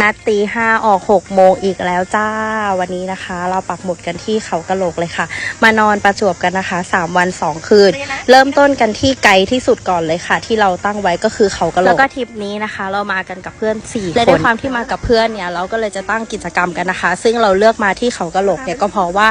นัดตีห้าออกหกโมงอีกแล้วจ้าวันนี้นะคะ เราปักหมุดกันที่เขากะโหลกเลยค่ะ มานอนประจวบกันนะคะสามวันสองคืน เริ่มต้นกันที่ไกลที่สุดก่อนเลยค่ะ ที่เราตั้งไว้ก็คือเขากะโหลกแล้วก็ทริปนี้นะคะ เรามากันกับเพื่อนสี่คนและด้วยความที่มากับเพื่อนเนี่ยเราก็เลยจะตั้งกิจกรรมกันนะคะ ซึ่งเราเลือกมาที่เขากะโหลกเนี่ยก็เพราะว่า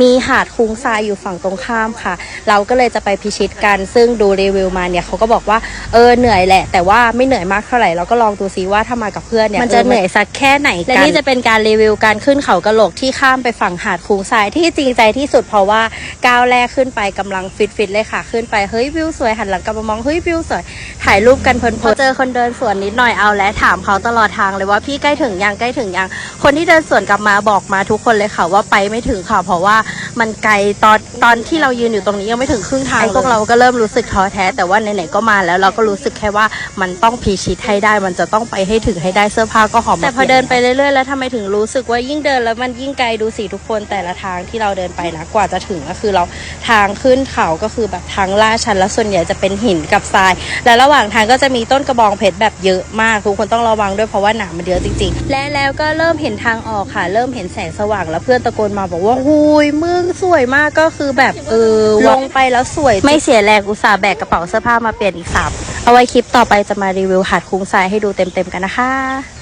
มีหาดคุ้งทรายอยู่ฝั่งตรงข้ามค่ะ เราก็เลยจะไปพิชิตกัน ซึ่งดูรีวิวมาเนี่ยเขาก็บอกว่าเออเหนื่อยแหละ แต่ว่าไม่เหนื่อยมากเท่าไหร่เราก็ลองดูซิว่าถ้ามากับเพื่อนเนี่ยมันจะเหนื่อยสักแค่ไหนกันและนี่จะเป็นการรีวิวการขึ้นเขากะโหลกที่ข้ามไปฝั่งหาดคุ้งทรายที่จริงใจที่สุดเพราะว่าก้าวแรกขึ้นไปกำลังฟิตฟิตๆเลยค่ะ ขึ้นไปเฮ้ยวิวสวยหันหลังกลับมามองเฮ้ยวิวสวยถ่ายรูปกันเพลินๆพอเจอคนเดินสวนนิดหน่อยเอาและถามเขาตลอดทางเลยว่าพี่ใกล้ถึงยังใกล้ถึงยังคนที่เดินสวนกลับมาบอกมาทุกคนเลยค่ะว่าไปไม่ถึงค่ะเพราะว่า มันไกลตอนตอนที่เรายืนอยู่ตรงนี้ยังไม่ถึงครึ่งทางพวกเราก็เริ่มรู้สึกท้อแท้ แต่ว่าไหนๆก็มาแล้วเราก็รู้สึกแค่ว่ามันต้องพิชิตให้ได้ มันจะต้องไปให้ถึงให้ได้เสื้อผ้าก็หอมแต่พอเดินไปเรื่อยๆแล้วทำไมถึงรู้สึกว่ายิ่งเดินแล้วมันยิ่งไกลดูสิทุกคนแต่ละทางที่เราเดินไปนะกว่าจะถึงก็คือเราทางขึ้นเขาก็คือแบบทางลาดชันแล้วส่วนใหญ่จะเป็นหินกับทราย และระหว่างทางก็จะมีต้นกระบองเพชรแบบเยอะมากทุกคนต้องระวังด้วยเพราะว่าหนามมันเยอะจริง ๆ และแล้วก็เริ่มเห็นทางออกค่ะ เริ่มเห็นแสงสว่างแล้วเพื่อนตะโกนมาบอกว่าหุยมึงสวยมากก็คือแบบเออลงไปแล้วสวย ไม่เสียแรงอุตส่าห์แบกกระเป๋าเสื้อผ้ามาเปลี่ยนอีกสามเอาไว้คลิปต่อไปจะมารีวิวหาดคุ้งทรายให้ดูเต็มๆกันนะคะ